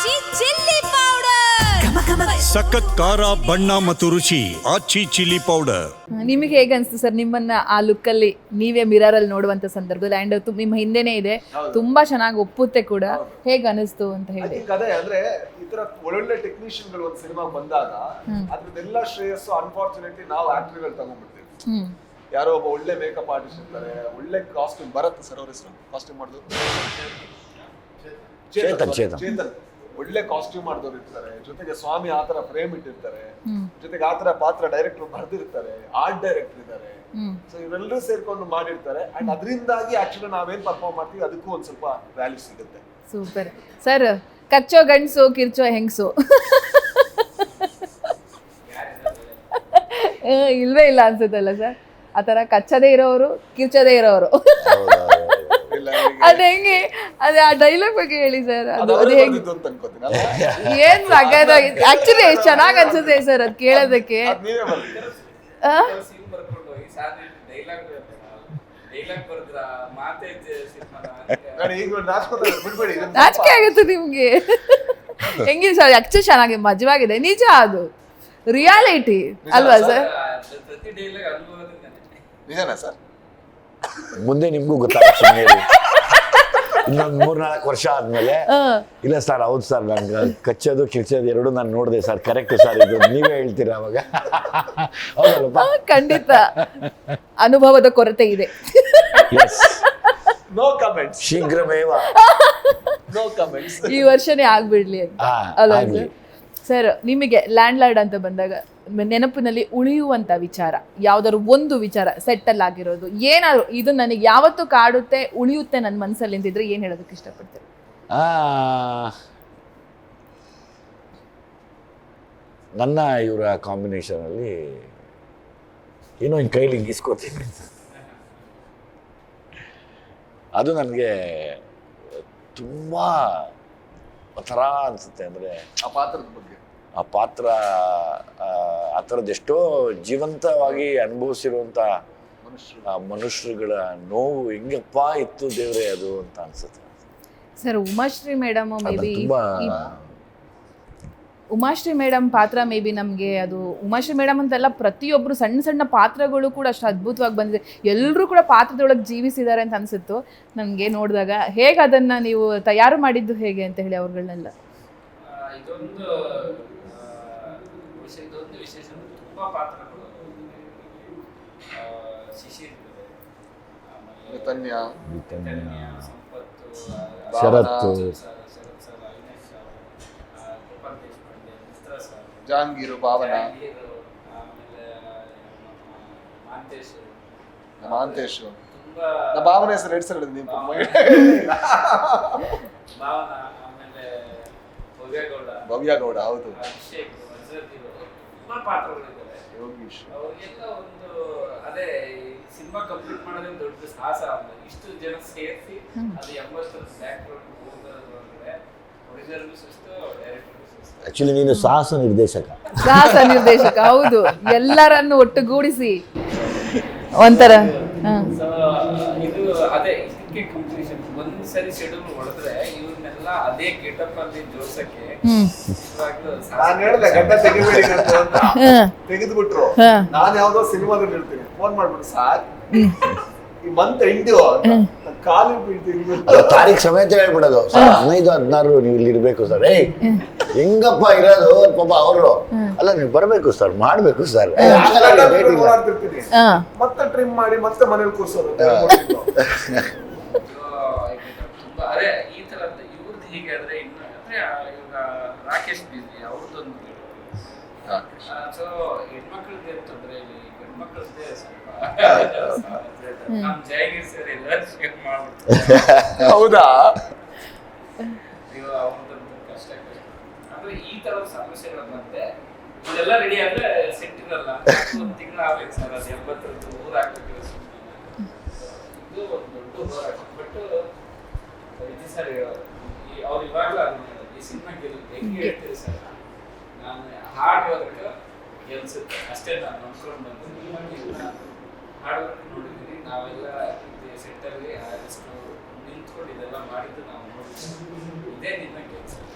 ಆಚಿ chilli powder ಸಖತ್ ಖಾರ ಬಣ್ಣ ಮತ್ತು ರುಚಿ ಆಚಿ ಚಿಲ್ಲಿ ಪೌಡರ್ ನಿಮಗೆ ಹೇಗೆ ಅನಿಸ್ತು ಸರ್ ನಿಮ್ಮನ್ನ ಆ ಲುಕ್ಕಲ್ಲಿ ನೀವೇ ಮಿರರ್ ಅಲ್ಲಿ ನೋಡುವಂತ ಸಂದರ್ಭದಲ್ಲಿ ಅಂಡ್ ನಿಮ್ಮ ಹಿಂದೆನೇ ಇದೆ. ತುಂಬಾ ಚೆನ್ನಾಗಿ ಒಪ್ಪುತ್ತೆ ಕೂಡ. ಹೇಗೆ ಅನಿಸ್ತು ಅಂತ ಹೇಳಿ. ಕದೆ ಅದೇ ಅಂದ್ರೆ ಈ ತರ ಒಳ್ಳೊಳ್ಳೆ ಟೆಕ್ನಿಷಿಯನ್ಗಳು ಒಂದು ಸಿನಿಮಾ ಬಂದಾಗ ಅದ್ರದ್ದೆಲ್ಲ ಶ್ರೇಯಸ್ಸು ಅನ್ಫಾರ್ಚುನೇಟ್ಲಿ ನಾವು ಆಕ್ಟರ್ಗಳು ತಗೊಂಡ್ಬಿಡ್ತೀವಿ. ಹ್ಮ್. ಯಾರೋ ಒಬ್ಬ ಒಳ್ಳೆ ಮೇಕಪ್ ಆರ್ಟಿಸ್ಟ್ ಇರ್ತಾರೆ ಒಳ್ಳೆ ಕಾಸ್ಟ್ಯೂಮ್ ಬರುತ್ತೆ ಸರ್ ಅವ್ರ ಹೆಸರು. ಕಾಸ್ಟ್ಯೂಮ್ ಮಾಡೋದು? ಚೇತನ್, ಚೇತನ್. ಒಳ್ಳೆ ಕಾಸ್ಟ್ಯೂಮ್ ಮಾಡಿದವ್ರು ಇರ್ತಾರೆ. ಜೊತೆಗೆ ಸ್ವಾಮಿ ಆತರ ಫ್ರೇಮ್ ಇಟ್ಟಿರ್ತಾರೆ. ಜೊತೆಗೆ ಆತರ ಪಾತ್ರ ಡೈರೆಕ್ಟರ್ ಬರ್ದಿರ್ತಾರೆ. ಆರ್ಟ್ ಡೈರೆಕ್ಟರ್ ಇದ್ದಾರೆ. ಸೊ ಇವರೆಲ್ಲರೂ ಸೇರ್ಕೊಂಡು ಮಾಡಿರ್ತಾರೆ. ಅಂಡ್ ಅದರಿಂದಾಗಿ ಆಕ್ಚುಲಿ ನಾವೇನ್ ಪರ್ಫಾರ್ಮ್ ಮಾಡ್ತೀವಿ ಅದಕ್ಕೂ ಒಂದ್ ಸ್ವಲ್ಪ ವ್ಯಾಲ್ಯೂ ಸಿಗುತ್ತೆ. ಸೂಪರ್ ಸರ್ ಕಚ್ಚೋ ಗಂಡ್ಸು ಕಿರ್ಚೋ ಹೆಂಗ್ಸು? ಇಲ್ವೇ ಇಲ್ಲ ಅನ್ಸುತ್ತಲ್ಲ ಸರ್ ಆ ಥರ ಕಚ್ಚದೇ ಇರೋರು ಕಿರ್ಚದೇ ಇರೋರು ಇಲ್ಲ ಇವ್ರಿಗೆ ಅದ್ ಹೆಂಗೆ ಅದೇ ಆ ಡೈಲಾಗ್ ಬಗ್ಗೆ ಹೇಳಿ ಸರ್ ಅದು ಹೆಂಗೆ ಅಂತ ಅನ್ಕೋತೀನಿ ಅಲ್ವಾ? ಏನ್ ಸಗದಾಗಿ ಆಕ್ಚುಲಿ ಚೆನ್ನಾಗ್ ಅನ್ಸುತ್ತೆ ಸರ್ ಅದು ಕೇಳೋದಕ್ಕೆ. ಆ? ಸೀನ್ ಬರ್ಕೊಂಡು ಹೋಗಿ ಸಾರ್ ಡೈಲಾಗ್ ಡೈಲಾಗ್ ಬರ್ದ್ರ ಮಾತೇ ನಾನು ಈಗ ನಾಚ್ಕೊತಾರೆ ನಾಚಿಕೆ ಆಗುತ್ತೆ ನಿಮ್ಗೆ. ಹೆಂಗಿದೆ ಸರ್ ಆಕ್ಚುಲಿ ಚೆನ್ನಾಗಿ ಮಜವಾಗಿದೆ. ನಿಜ ಅದು. ರಿಯಾಲಿಟಿ ಅಲ್ವಾ ಸರ್ ಪ್ರತಿ ಡೈಲಾಗ್ ನಿಜನಾ ಸರ್ ಮುಂದೆ ನಿಮ್ಗೂ ಗೊತ್ತಾಗುತ್ತೆ ಇನ್ನೊಂದು ಮೂರ್ನಾಲ್ಕು ವರ್ಷ ಆದ್ಮೇಲೆ ಇಲ್ಲ ಸರ್ ಹೌದು ಸರ್ ನನ್ಗೆ ಕಚ್ಚೋದು ಕಿರ್ಚೋದು ಎರಡು ನಾನು ನೋಡಿದೆ ಸರ್ ಕರೆಕ್ಟ್ ಸರ್ ಇದು ನೀವೇ ಹೇಳ್ತೀರಾ ಅವಾಗ? ಹೌದಲ್ಲಪ್ಪ ಖಂಡಿತ. ಅನುಭವದ ಕೊರತೆ ಇದೆ. ಎಸ್ ನೋ ಕಮೆಂಟ್ಸ್ ಶೀಘ್ರಮೇವ. ನೋ ಕಮೆಂಟ್ಸ್ ಈ ವರ್ಷನೇ ಆಗ್ಬಿಡ್ಲಿ ಅಂತ. ಆ, ಅಲ್ವಾ ಆಗ್ಲಿ. ಸರ್ ನಿಮಗೆ ಲ್ಯಾಂಡ್ ಲಾರ್ಡ್ ಅಂತ ಬಂದಾಗ ನೆನಪಿನಲ್ಲಿ ಉಳಿಯುವಂಥ ವಿಚಾರ ಯಾವುದಾದ್ರು ಒಂದು ವಿಚಾರ ಸೆಟ್ಟಲ್ ಆಗಿರೋದು ಏನಾದ್ರು ಇದು ನನಗೆ ಯಾವತ್ತು ಕಾಡುತ್ತೆ ಉಳಿಯುತ್ತೆ ನನ್ನ ಮನಸ್ಸಲ್ಲಿ ನಿಂತಿದ್ರೆ ಏನು ಹೇಳೋದಕ್ಕೆ ಇಷ್ಟಪಡ್ತೀರಿ? ಆ, ನನ್ನ ಇವರ ಕಾಂಬಿನೇಷನಲ್ಲಿ ಏನೋ ಹಿಂಗೆ ಕೈಲಿ ಇಸ್ಕೋತೀನಿ ಅದು ನನಗೆ ತುಂಬ ಒಂಥರ ಅನಿಸುತ್ತೆ ಅಂದರೆ ಆ ಪಾತ್ರದ ಬಗ್ಗೆ. ಆ ಪಾತ್ರ ಆ, ಥರದ್ದೆಷ್ಟೋ ಜೀವಂತವಾಗಿ ಅನುಭವಿಸಿರುವಂಥ ಮನುಷ್ಯರು ಆ ಮನುಷ್ಯರುಗಳ ನೋವು ಹೆಂಗಪ್ಪ ಇತ್ತು ದೇವ್ರೆ ಅದು ಅಂತ ಅನ್ಸುತ್ತೆ. Sir Umashree madam maybe Umashree madam ಪಾತ್ರ ಮೇ ಬಿ ನಮಗೆ ಅದು ಉಮಾಶ್ರೀ ಮೇಡಮ್ ಅಂತೆಲ್ಲ ಪ್ರತಿಯೊಬ್ಬರು ಸಣ್ಣ ಸಣ್ಣ ಪಾತ್ರಗಳು ಕೂಡ ಅಷ್ಟು ಅದ್ಭುತವಾಗಿ ಬಂದಿದೆ. ಎಲ್ಲರೂ ಕೂಡ ಪಾತ್ರದೊಳಗೆ ಜೀವಿಸಿದ್ದಾರೆ ಅಂತ ಅನಿಸುತ್ತು. ನನಗೆ ನೋಡಿದಾಗ ಹೇಗೆ ಅದನ್ನು ನೀವು ತಯಾರು ಮಾಡಿದ್ದು ಹೇಗೆ ಅಂತ ಹೇಳಿ ಅವ್ರುಗಳನ್ನೆಲ್ಲ ಇದೊಂದು ವಿಷಯ ಇದೊಂದು ವಿಶೇಷ ಅಂದರೆ ತುಂಬ ಪಾತ್ರಗಳು ಶಿಶಿ ಇರ್ತದೆ. Sampath Sharath. Sharath. Sir, Avinash sir, Gopal Deshpande, Mitra sir, Jahangir Bhavana. ಆಮೇಲೆ ಮಾಂತೇಶ್. ತುಂಬಾ ನಾ ಭಾವನ ಹೆಸರು ಎರಡು ಸಲ ನೀವು ಭಾವನ ಆಮೇಲೆ ಭವ್ಯಗೌಡ. ಭವ್ಯ ಗೌಡ ಹೌದು. ಅಭಿಷೇಕ್ ತುಂಬಾ ಪಾತ್ರಗಳಿದ್ದಾರೆ ಯೋಗೀಶ್ ಅವ್ರಿಗೆಲ್ಲ ಒಂದು ಅದೇ ಸಿನಿಮಾ ಕಂಪ್ಲೀಟ್ ಮಾಡೋದೇ ದೊಡ್ಡ ಸಾಹಸ ಅಂತ ಇಷ್ಟು ಜನ ಸೇರಿಸಿ ಅದು ಎಂಬತ್ತು ಬ್ಯಾಕ್ಗ್ರೌಂಡ್ ಅಂದ್ರೆ ಒರಿಜಿನಲ್ ಸುಸ್ತು ಡೈರೆಕ್ಟರ್ ಸುಸ್ತು ಆ್ಯಕ್ಚುಲಿ ನೀನು ಸಾಹಸ ನಿರ್ದೇಶಕ. ಸಾಹಸ ನಿರ್ದೇಶಕ ಹೌದು. ಎಲ್ಲರನ್ನು ಒಟ್ಟುಗೂಡಿಸಿ. ಒಂಥರ ಇದು ಅದೇ ಇದಕ್ಕೆ ಕಂಪ್ಲೀಷನ್ ಒಂದ್ಸರಿ ಶೆಡ್ಯೂಲ್ ಹೊಡೆದ್ರೆ ಇವ್ರನ್ನೆಲ್ಲ ಅದೇ ಗೆಟಪ್ ಅಲ್ಲಿ ಜೋಡ್ಸಕ್ಕೆ ಹ್ಮ್. ನಿಜವಾಗ್ಲೂ ನಾನು ಹೇಳಿದೆ ಗಡ್ಡ ತೆಗಿಬೇಡಿ ನಂದು ಅಂತ ಹಾಂ. ತೆಗೆದ್ಬಿಟ್ರು. ನಾನು ಯಾವ್ದೋ ಸಿನಿಮಾದಲ್ಲಿ ಇರ್ತೀನಿ ಫೋನ್ ಮಾಡ್ಬಿಟ್ಟು ಸಾರ್. ಈ ಮಂತ್ ಎಂಟು ಕಾಲು ಬೀಳ್ತೀನಿ. ಅದು ತಾರೀಖ್ ಸಮೇತ ಹೇಳ್ಬಿಡೋದು. ಸರ್ ಹದಿನೈದು ಹದಿನಾರು ನೀವು ಇಲ್ಲಿ ಇರ್ಬೇಕು ಸರ್. ಏಯ್ ಹೆಂಗಪ್ಪ ಇರೋದು? ಪಾಪ ಅವರು. ಅಲ್ಲ ನೀವು ಬರಬೇಕು ಸರ್ ಮಾಡಬೇಕು ಸರ್. ಏ, ಆಗಲ್ಲ ರೀ, date ಇಲ್ಲ. ಓಡಾಡ್ತಿರ್ತೀನಿ ಹಾಂ. ಮತ್ತೆ ಟ್ರಿಮ್ ಮಾಡಿ ಮತ್ತೆ ಮನೇಲಿ ಕೂರ್ಸೋದು. ಈ ತರ ಹೀಗೆ ಆದರೆ ಇನ್ನು ಅಂದ್ರೆ ಇವಾಗ ರಾಕೇಶ್ ಬಿಜಿ ಅವ್ರದ್ದೊಂದು ಸೊ ಹೆಣ್ಮಕ್ಳದ್ದೇ ತೊಂದ್ರೆ ಇಲ್ಲಿ ಗಂಡ್ಮಕ್ಳದ್ದೇ ಸ್ವಲ್ಪ ನಮ್ ಜಯಗಿರ್ ಸರ್ ಎಲ್ಲ ಶೇರ್ ಮಾಡ್ಬಿಡ್ತಾರೆ ಹೌದಾ? ಅಯ್ಯೋ ಅವ್ರದ್ದೊಂದು ಕಷ್ಟ ಕಷ್ಟ. ಅಂದ್ರೆ ಈ ತರ ಸಮಸ್ಯೆಗಳು ಬಂದ್ರೆ ಇದೆಲ್ಲ ರೆಡಿ ಆದ್ರೆ ಸೆಟ್ ಇರಲ್ಲ ಒಂದು ತಿಂಗಳು ಆಗ್ಬೇಕು ಸರ್ ಅದು ಎಂಬತ್ತರದ್ದು ಊರ್ ಹಾಕ್ಬೇಕು ಇದು ಒಂದು ದೊಡ್ಡ ಹೋರಾಟ. ಬಟ್ ಇದು ಸರ್ ಹೇಳೋದು. ಹೇಳ್ತೀವಿ ಸರ್. ನಾನು ಹಾರ್ಡ್ ವರ್ಕ್ ಅಷ್ಟೇ ನಾನು ನೋಡ್ಕೊಂಡು ಬಂದು. ನೀವೆಲ್ಲ ಹಾರ್ಡ್ ನೋಡಿದ್ದೀನಿ ನಾವೆಲ್ಲ ಸೆಟ್ಟಲ್ಲಿ ನಿಂತ್ಕೊಂಡು ಇದೆಲ್ಲ ಮಾಡಿದ್ದು ನಾವು ನೋಡಿದ್ದೀವಿ. ಇದೇ ನಿಮ್ಮ ಗೆಲ್ಸುತ್ತೆ